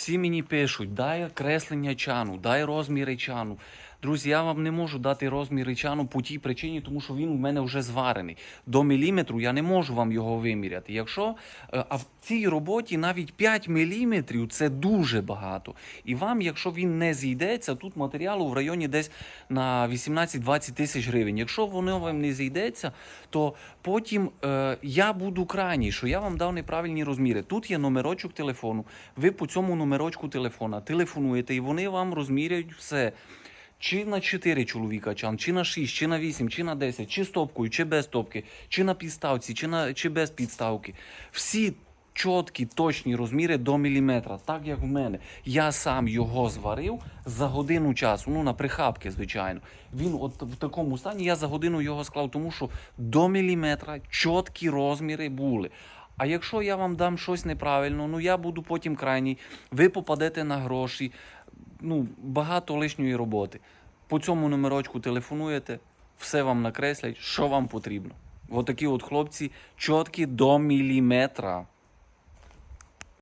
Всі мені пишуть, дай креслення чану, дай розміри чану. Друзі, я вам не можу дати розміри чану по тій причині, тому що він у мене вже зварений. До міліметру я не можу вам його виміряти. Якщо е, а в цій роботі навіть 5 міліметрів це дуже багато. І вам, якщо він не зійдеться, тут матеріалу в районі десь на 18-20 тисяч гривень. Якщо воно вам не зійдеться, то потім е, я буду крайній, що я вам дав неправильні розміри. Тут є номерочок телефону. Ви по цьому номерочку телефона телефонуєте, і вони вам розміряють все. Чи на 4 чоловіка чан, чи на 6, чи на 8, чи на 10, чи стопкою, чи без стопки, чи на підставці, чи, на, чи без підставки. Всі чіткі, точні розміри до міліметра, так як в мене. Я сам його зварив за годину часу, ну на прихапки, звичайно. Він от в такому стані я за годину його склав, тому що до міліметра чіткі розміри були. А якщо я вам дам щось неправильно, ну я буду потім крайній, ви попадете на гроші, ну, багато лишньої роботи. По цьому номерочку телефонуєте, все вам накреслять, що вам потрібно. Отакі от хлопці чіткі до міліметра.